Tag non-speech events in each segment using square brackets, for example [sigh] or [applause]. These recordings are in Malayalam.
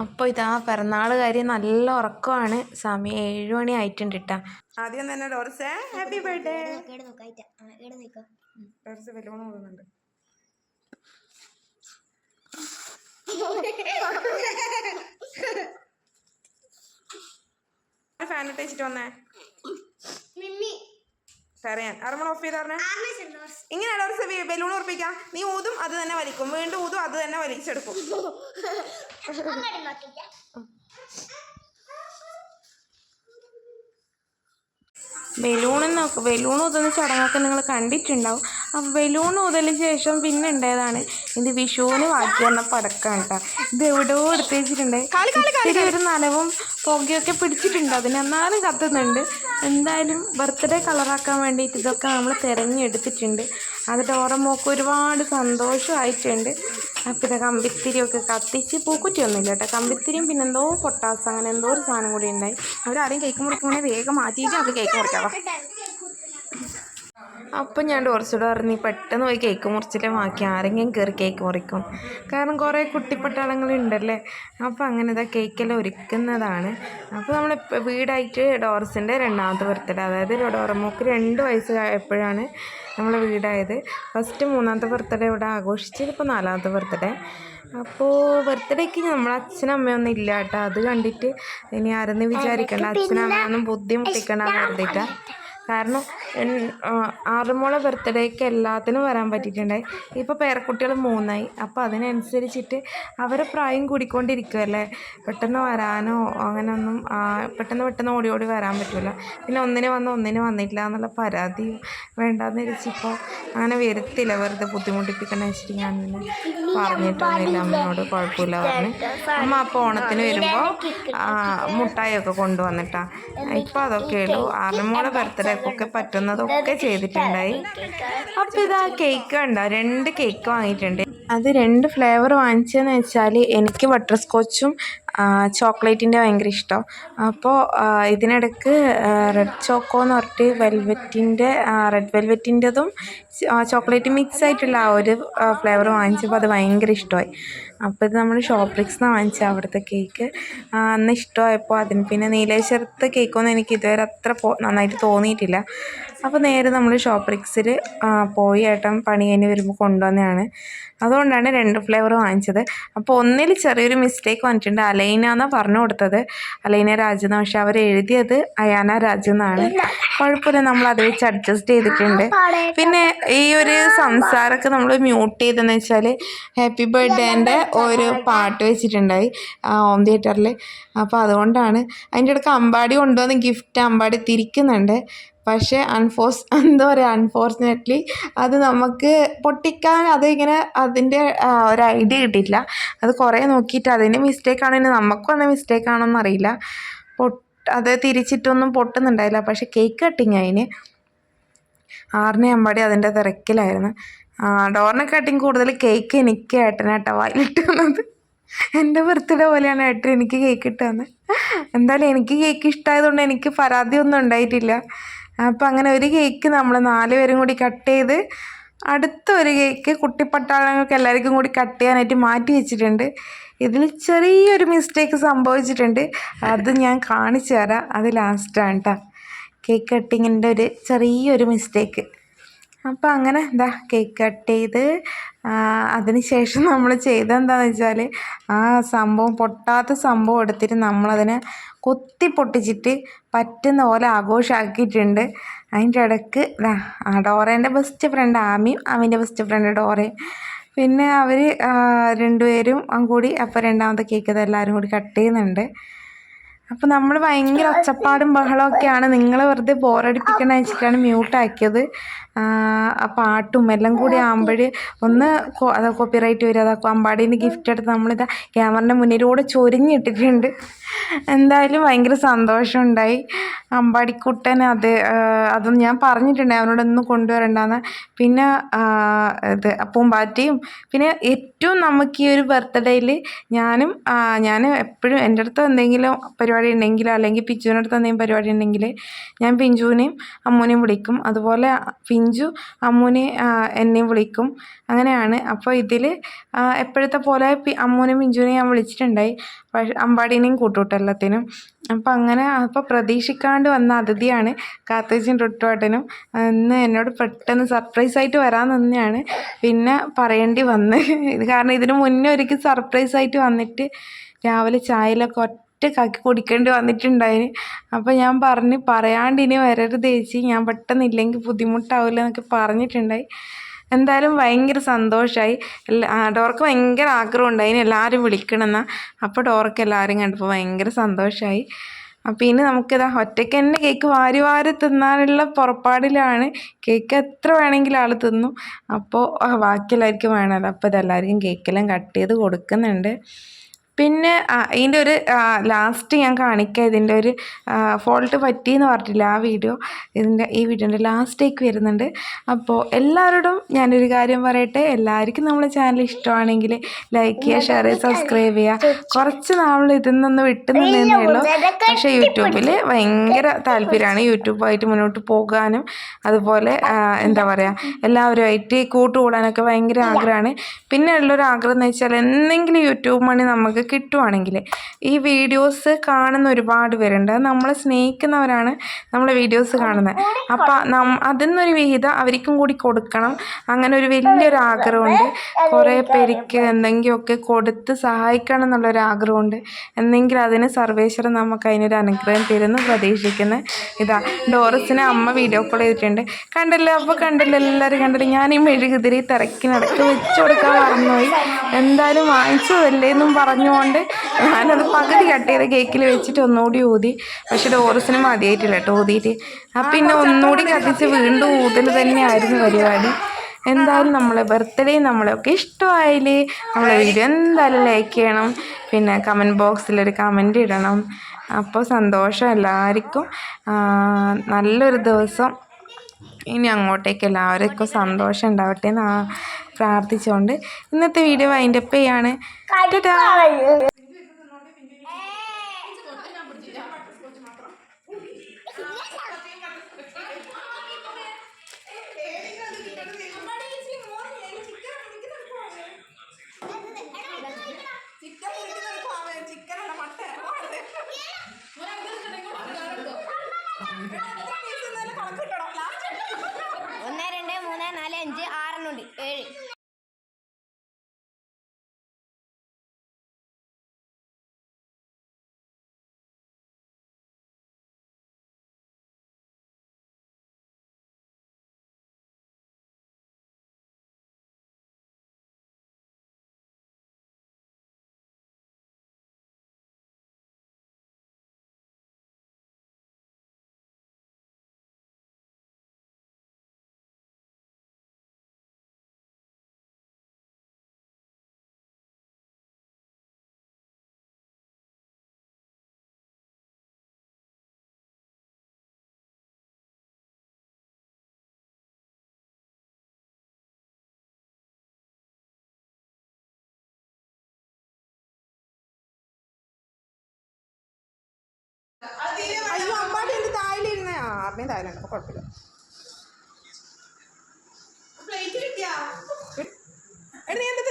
അപ്പോൾ ഇതാ പിറന്നാൾ കാര്യം നല്ല ഉറക്കമാണ്. സമയം ഏഴ് മണി ആയിട്ടുണ്ട് കേട്ടോ ആദ്യം തന്നെ ഡോർസ് ഹാപ്പി ബർത്ത്ഡേ വെല്ലുവിളി പോകുന്നുണ്ട് ഫാൻ ഇട്ട് വെച്ചിട്ട് വന്നേ. പറയാൻ അറമൺ ഓഫ് ചെയ്ത് പറഞ്ഞേ ആമ സന്തോഷ് ഇങ്ങനെ അടവർസ് ബലൂൺ ഉറപ്പിക്കാം. നീ ഊതും അത് തന്നെ വലിക്കും. വീണ്ടും ഊതും അത് തന്നെ വലിച്ചെടുക്കും. ബലൂണെന്നൊക്കെ ബലൂൺ നോക്ക് ബലൂൺ ഊതുന്ന ചടങ്ങൊക്കെ നിങ്ങൾ കണ്ടിട്ടുണ്ടാവും. ബലൂൺ ഊതലിന് ശേഷം പിന്നെ ഉണ്ടായതാണ് ഇത് വിഷുവിന് വാക്കി വന്ന പടക്കാണ് കേട്ടോ ഇത് എവിടെയോ എടുത്തേച്ചിട്ടുണ്ട് ഇത്തിരി ഒരു നനവും പുകയൊക്കെ പിടിച്ചിട്ടുണ്ട്. അതിന് എന്നാലും കത്തുന്നുണ്ട്. എന്തായാലും ബർത്ത്ഡേ കളറാക്കാൻ വേണ്ടിയിട്ട് ഇതൊക്കെ നമ്മൾ തിരഞ്ഞെടുത്തിട്ടുണ്ട്. അത് ഡോറമോക്ക് ഒരുപാട് സന്തോഷമായിട്ടുണ്ട്. അപ്പം ഇത് കമ്പിത്തിരിയൊക്കെ കത്തിച്ച് പൂക്കുറ്റിയൊന്നുമില്ല കേട്ടോ കമ്പിത്തിരിയും പിന്നെ എന്തോ പൊട്ടാസ് അങ്ങനെ എന്തോ ഒരു സാധനം കൂടി ഉണ്ടായി. അവരാരെയും കേക്ക് മുറിക്കുമ്പോൾ വേഗം മാറ്റിയിട്ട് അത് കേക്ക് മുറിക്കാം അപ്പം ഞാൻ ഡോർസോട് പറഞ്ഞു "നീ പെട്ടെന്ന് പോയി കേക്ക് മുറിച്ചിട്ട് ബാക്കി ആരെങ്കിലും കയറി കേക്ക് മുറിക്കും. കാരണം കുറേ കുട്ടിപ്പട്ടാളങ്ങളുണ്ടല്ലേ അപ്പോൾ അങ്ങനെ ഇതാ കേക്കെല്ലാം ഒരുക്കുന്നതാണ്. അപ്പോൾ നമ്മൾ വീടായിട്ട് ഡോറസിന്റെ രണ്ടാമത്തെ ബർത്ത്ഡേ അതായത് ഡോറമോക്ക് രണ്ട് വയസ്സ് എപ്പോഴാണ് നമ്മൾ വീടായത്. ഫസ്റ്റ് മൂന്നാമത്തെ ബർത്ത്ഡേ ഇവിടെ ആഘോഷിച്ചത് ഇപ്പോൾ നാലാമത്തെ ബർത്ത്ഡേ. അപ്പോൾ ബർത്ത്ഡേക്ക് നമ്മളെ അച്ഛനും അമ്മയൊന്നും ഇല്ല കേട്ടോ അത് കണ്ടിട്ട് ഇനി ആരെന്ന് വിചാരിക്കണ്ട. അച്ഛനും അമ്മയൊന്നും ബുദ്ധിമുട്ടിക്കണ്ടെന്ന് കരുതിയിട്ടാണ് കാരണം ആറന്മുള ബർത്ത്ഡേക്ക് എല്ലാത്തിനും വരാൻ പറ്റിയിട്ടുണ്ടായി. ഇപ്പോൾ പേരക്കുട്ടികൾ മൂന്നായി. അപ്പോൾ അതിനനുസരിച്ചിട്ട് അവരെ പ്രായം കൂടിക്കൊണ്ടിരിക്കുമല്ലേ പെട്ടെന്ന് വരാനോ അങ്ങനെയൊന്നും പെട്ടെന്ന് പെട്ടെന്ന് ഓടി ഓടി വരാൻ പറ്റില്ല പിന്നെ ഒന്നിന് വന്ന് ഒന്നിന് വന്നിട്ടില്ല എന്നുള്ള പരാതി വേണ്ടാന്ന് വെച്ചിപ്പോൾ അങ്ങനെ വരുത്തില്ല. വെറുതെ ബുദ്ധിമുട്ടിപ്പിക്കണ വെച്ചിട്ട് ഞാൻ പറഞ്ഞിട്ടൊന്നുമില്ല. അമ്മയോട് കുഴപ്പമില്ല പറഞ്ഞ്. അമ്മ അപ്പോൾ ഓണത്തിന് വരുമ്പോൾ മുട്ടായൊക്കെ കൊണ്ടുവന്നിട്ടാണ് ഇപ്പോൾ അതൊക്കെ ഉള്ളൂ. ആറുമോളെ ബർത്ത്ഡേക്കൊക്കെ പറ്റുന്നതൊക്കെ ചെയ്തിട്ടുണ്ടായി. അപ്പോൾ ഇതാ കേക്ക് ഉണ്ടോ രണ്ട് കേക്ക് വാങ്ങിയിട്ടുണ്ട്. അത് രണ്ട് ഫ്ലേവർ വാങ്ങിച്ചതെന്ന് വെച്ചാൽ എനിക്ക് ബട്ടർ സ്കോച്ചും ചോക്ലേറ്റിന്റെ ഭയങ്കര ഇഷ്ടം. അപ്പോൾ ഇതിനിടയ്ക്ക് റെഡ് ചോക്കോ എന്ന് പറഞ്ഞിട്ട് വെൽവെറ്റിന്റെ റെഡ് വെൽവെറ്റിന്റെതും ചോക്ലേറ്റ് മിക്സ് ആയിട്ടുള്ള ആ ഒരു ഫ്ലേവർ വാങ്ങിച്ചപ്പോൾ അത് ഭയങ്കര ഇഷ്ടമായി. അപ്പോൾ ഇത് നമ്മൾ ഷോപ്രിക്സിൽ വാങ്ങിച്ചത് അവിടുത്തെ കേക്ക് അന്ന് ഇഷ്ടമായപ്പോൾ അതിന്. പിന്നെ നീലേശ്വരത്തെ കേക്കൊന്നും എനിക്ക് ഇതുവരെ അത്ര നന്നായിട്ട് തോന്നിയിട്ടില്ല. അപ്പോൾ നേരെ നമ്മൾ ഷോപ്രിക്സിൽ പോയി ഏട്ടൻ പണി കഴിഞ്ഞ് വരുമ്പോൾ കൊണ്ടുവന്നതാണ്. അതുകൊണ്ടാണ് രണ്ട് ഫ്ലേവർ വാങ്ങിച്ചത്. അപ്പോൾ ഒന്നിൽ ചെറിയൊരു മിസ്റ്റേക്ക് വന്നിട്ടുണ്ട്. അലൈന എന്നാണ് പറഞ്ഞു കൊടുത്തത്? അലൈന രാജെന്ന്. എന്ന് പക്ഷെ അവർ എഴുതിയത് അയാന രാജെന്നാണ് കുഴപ്പമില്ല. നമ്മൾ അത് വെച്ച് അഡ്ജസ്റ്റ് ചെയ്തിട്ടുണ്ട്. പിന്നെ ഈ ഒരു സംസാരമൊക്കെ നമ്മൾ മ്യൂട്ട് ചെയ്തെന്ന് വെച്ചാൽ ഹാപ്പി ബർത്ത്ഡേന്റെ ഒരു പാട്ട് വെച്ചിട്ടുണ്ടായി ഹോം തിയേറ്ററിൽ അപ്പോൾ അതുകൊണ്ടാണ്. അതിന്റെ ഇടയ്ക്ക് അമ്പാടി കൊണ്ടുവന്ന് ഗിഫ്റ്റ് അമ്പാടി തിരിക്കുന്നുണ്ട്. പക്ഷേ അൺഫോഴ്സ് [laughs] എന്താ പറയുക അൺഫോർച്ചുനേറ്റ്ലി അത് നമുക്ക് പൊട്ടിക്കാൻ അത് ഇങ്ങനെ അതിന്റെ ഒരു ഐഡിയ കിട്ടിയിട്ടില്ല. അത് കുറേ നോക്കിയിട്ട് അതിന്റെ മിസ്റ്റേക്ക് ആണോ ഇനി നമുക്കും വന്ന മിസ്റ്റേക്ക് ആണോന്ന് അറിയില്ല പൊട്ട് അത് തിരിച്ചിട്ടൊന്നും പൊട്ടുന്നുണ്ടായില്ല. പക്ഷേ കേക്ക് കട്ടിങ് അതിന് ആറിന് അമ്പാടി അതിന്റെ തിരക്കിലായിരുന്നു. ഡോറിനെ കട്ടിങ് കൂടുതൽ കേക്ക് എനിക്ക് ഏട്ടനാട്ടോ വായിലിട്ട് എന്റെ ബർത്ത്ഡേ പോലെയാണ് ഏട്ടൻ എനിക്ക് കേക്ക് ഇട്ട് തന്നത് എന്തായാലും എനിക്ക് കേക്ക് ഇഷ്ടമായതുകൊണ്ട് എനിക്ക് പരാതിയൊന്നും ഉണ്ടായിട്ടില്ല. അപ്പം അങ്ങനെ ഒരു കേക്ക് നമ്മൾ നാല് പേരും കൂടി കട്ട് ചെയ്ത് അടുത്ത ഒരു കേക്ക് കുട്ടിപ്പട്ടാളങ്ങൾക്ക് എല്ലാവർക്കും കൂടി കട്ട് ചെയ്യാനായിട്ട് മാറ്റി വെച്ചിട്ടുണ്ട്. ഇതിൽ ചെറിയൊരു മിസ്റ്റേക്ക് സംഭവിച്ചിട്ടുണ്ട്. അത് ഞാൻ കാണിച്ചു തരാം. അത് ലാസ്റ്റാണ് കേട്ടോ കേക്ക് കട്ടിങ്ങിന്റെ ഒരു ചെറിയൊരു മിസ്റ്റേക്ക് അപ്പോൾ അങ്ങനെ എന്താ കേക്ക് കട്ട് ചെയ്ത് അതിന് ശേഷം നമ്മൾ ചെയ്തെന്താണെന്ന് വെച്ചാൽ ആ സംഭവം പൊട്ടാത്ത സംഭവം എടുത്തിട്ട് നമ്മളതിനെ കൊത്തി പൊട്ടിച്ചിട്ട് പറ്റുന്ന പോലെ ആഘോഷമാക്കിയിട്ടുണ്ട് അതിന്റെ ഇടയ്ക്ക് ഡോറേന്റെ ബെസ്റ്റ് ഫ്രണ്ട് ആമിയും ആമിന്റെ ബെസ്റ്റ് ഫ്രണ്ട് ഡോറയും. പിന്നെ അവർ രണ്ടുപേരും കൂടി അപ്പോൾ രണ്ടാമത്തെ കേക്ക് എല്ലാവരും കൂടി കട്ട് ചെയ്യുന്നുണ്ട്. അപ്പോൾ നമ്മൾ ഭയങ്കര ഒച്ചപ്പാടും ബഹളമൊക്കെയാണ്. നിങ്ങൾ വെറുതെ ബോറടിപ്പിക്കണ വെച്ചിട്ടാണ് മ്യൂട്ടാക്കിയത് ആ പാട്ടും എല്ലാം കൂടി ആകുമ്പോൾ ഒന്ന് അത് കോപ്പിറൈറ്റ് വരും. അതാ അമ്പാടീന്റെ ഗിഫ്റ്റ് എടുത്ത് നമ്മളിത് ക്യാമറന്റെ മുന്നിലൂടെ ചൊരിഞ്ഞിട്ടിട്ടുണ്ട്. എന്തായാലും ഭയങ്കര സന്തോഷമുണ്ടായി. അമ്പാടിക്കുട്ടൻ അത് അതും അതൊന്നും ഞാൻ പറഞ്ഞിട്ടുണ്ട് അവനോടൊന്നും കൊണ്ടുവരണ്ടെന്ന്. പിന്നെ ഇത് പൂമ്പാറ്റയും പിന്നെ ഏറ്റവും നമുക്ക് ഈ ഒരു ബർത്ത്ഡേയിൽ ഞാനും ഞാൻ എപ്പോഴും എന്റെ അടുത്ത് എന്തെങ്കിലും പരിപാടി ഉണ്ടെങ്കിലോ അല്ലെങ്കിൽ പിഞ്ചുവിന്റെ അടുത്ത് എന്തെങ്കിലും പരിപാടി ഉണ്ടെങ്കിൽ ഞാൻ പിഞ്ചുവിനെയും അമ്മൂനെയും വിളിക്കും. അതുപോലെ പിഞ്ചു അമ്മുവിനെ എന്നെയും വിളിക്കും. അങ്ങനെയാണ്. അപ്പോൾ ഇതിൽ എപ്പോഴത്തെ പോലെ പി- പിഞ്ചുവിനെയും ഞാൻ വിളിച്ചിട്ടുണ്ടായി. പക്ഷേ അമ്പാടീനെയും കൂട്ടൂട്ടോ എല്ലാത്തിനും. അപ്പോൾ അങ്ങനെ അപ്പോൾ പ്രതീക്ഷിക്കാണ്ട് വന്ന അതിഥിയാണ് കാത്തേച്ചും ടുട്ടുവാട്ടനും. ഇന്ന് എന്നോട് പെട്ടെന്ന് സർപ്രൈസായിട്ട് വരാൻ തന്നെയാണ് പിന്നെ പറയേണ്ടി വന്ന്. കാരണം ഇതിന് മുന്നേ ഒരിക്കൽ സർപ്രൈസായിട്ട് വന്നിട്ട് രാവിലെ ചായയിലൊക്കെ ഒറ്റക്കാക്കി കുടിക്കേണ്ടി വന്നിട്ടുണ്ടായിന്. അപ്പോൾ ഞാൻ പറഞ്ഞ് പറയാണ്ട് ഇനി വരരുത് ചേച്ചി. ഞാൻ പെട്ടെന്ന് ഇല്ലെങ്കിൽ ബുദ്ധിമുട്ടാവില്ല എന്നൊക്കെ പറഞ്ഞിട്ടുണ്ടായി. എന്തായാലും ഭയങ്കര സന്തോഷമായി എല്ലാ ഡോർക്ക് ഭയങ്കര ആഗ്രഹം ഉണ്ടായിന് എല്ലാവരും വിളിക്കണമെന്ന അപ്പോൾ ഡോർക്ക് എല്ലാവരും കണ്ടപ്പോൾ ഭയങ്കര സന്തോഷമായി അപ്പോൾ ഇനി നമുക്കിതാ ഒറ്റയ്ക്ക് തന്നെ കേക്ക് വാരി വാരി തിന്നാനുള്ള പുറപ്പാടിലാണ്. കേക്ക് എത്ര വേണമെങ്കിലും ആൾ തിന്നും. അപ്പോൾ ബാക്കിയെല്ലാവർക്കും ബാക്കി വേണമല്ലോ അപ്പോൾ ഇതെല്ലാവർക്കും കേക്കെല്ലാം കട്ട് ചെയ്ത് കൊടുക്കുന്നുണ്ട്. പിന്നെ ഇതിന്റെ ഒരു ലാസ്റ്റ് ഞാൻ കാണിക്കുക ഇതിന്റെ ഒരു ഫോൾട്ട് പറ്റിയെന്ന് പറഞ്ഞിട്ടില്ല ആ വീഡിയോ ഇതിന്റെ ഈ വീഡിയോന്റെ ലാസ്റ്റേക്ക് വരുന്നുണ്ട്. അപ്പോൾ എല്ലാവരോടും ഞാനൊരു കാര്യം പറയട്ടെ. എല്ലാവർക്കും നമ്മളെ ചാനൽ ഇഷ്ടമാണെങ്കിൽ ലൈക്ക് ചെയ്യുക ഷെയർ ചെയ്യുക സബ്സ്ക്രൈബ് ചെയ്യുക. കുറച്ച് നാൾ ഇതിൽ നിന്ന് വിട്ടു നിന്നേ ഉള്ളൂ. പക്ഷേ യൂട്യൂബിൽ ഭയങ്കര താല്പര്യമാണ് യൂട്യൂബായിട്ട് മുന്നോട്ട് പോകാനും. അതുപോലെ എന്താ പറയുക എല്ലാവരുമായിട്ട് കൂട്ടുകൂടാനൊക്കെ ഭയങ്കര ആഗ്രഹമാണ്. പിന്നെ ഉള്ളൊരു ആഗ്രഹം എന്ന് വെച്ചാൽ എന്തെങ്കിലും യൂട്യൂബ് മണി നമുക്ക് കിട്ടുവാണെങ്കിൽ ഈ വീഡിയോസ് കാണുന്ന ഒരുപാട് പേരുണ്ട്. നമ്മളെ സ്നേഹിക്കുന്നവരാണ് നമ്മളെ വീഡിയോസ് കാണുന്നത് അപ്പം നം അതിൽ നിന്നൊരു വിഹിതം അവർക്കും കൂടി കൊടുക്കണം. അങ്ങനെ ഒരു വലിയൊരു ആഗ്രഹമുണ്ട് കുറേ പേർക്ക് എന്തെങ്കിലുമൊക്കെ കൊടുത്ത് സഹായിക്കണം എന്നുള്ളൊരു ആഗ്രഹമുണ്ട് എന്തെങ്കിലും അതിന് സർവേശ്വരൻ നമുക്ക് അതിനൊരു അനുഗ്രഹം തരുന്നു പ്രതീക്ഷിക്കുന്നത് ഇതാ ഡോറസിനെ അമ്മ വീഡിയോ കോൾ ചെയ്തിട്ടുണ്ട്. കണ്ടല്ലോ? അപ്പോൾ കണ്ടല്ലോ? എല്ലാവരും കണ്ടല്ലോ? ഞാൻ ഈ മെഴുകുതിരി തിരക്കിനടക്ക് വെച്ച് കൊടുക്കാൻ മറന്നുപോയി. എന്തായാലും വാങ്ങിച്ചതല്ലേ എന്നും പറഞ്ഞുകൊണ്ട് ഞാനത് പകുതി കട്ട് ചെയ്ത് കേക്കിൽ വെച്ചിട്ട് ഒന്നുകൂടി ഊതി. പക്ഷെ ഡോറസിന് മതിയായിട്ടില്ല കേട്ടോ ഊതിയിട്ട്. അപ്പം പിന്നെ ഒന്നുകൂടി കത്തിച്ച് വീണ്ടും ഊതൽ തന്നെയായിരുന്നു പരിപാടി. എന്തായാലും നമ്മളെ ബർത്ത്ഡേ നമ്മളൊക്കെ ഇഷ്ടമായില്ലേ നമ്മളെ വീഡിയോ എന്തായാലും ലൈക്ക് ചെയ്യണം. പിന്നെ കമന്റ് ബോക്സിലൊരു കമന്റ് ഇടണം. അപ്പോൾ സന്തോഷം എല്ലാവർക്കും. നല്ലൊരു ദിവസം. ഇനി അങ്ങോട്ടേക്ക് എല്ലാവർക്കും സന്തോഷം ഉണ്ടാവട്ടെ എന്ന് പ്രാർത്ഥിച്ചുകൊണ്ട് ഇന്നത്തെ വീഡിയോ വൈൻഡപ്പ് ചെയ്യാണ് ആറിനെയും താഴിലുണ്ട് അപ്പോൾ കുഴപ്പമില്ല. പ്ലേറ്റ് കിട്ടിയാ? എടാ നീ എന്താ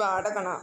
പാടക്കണോ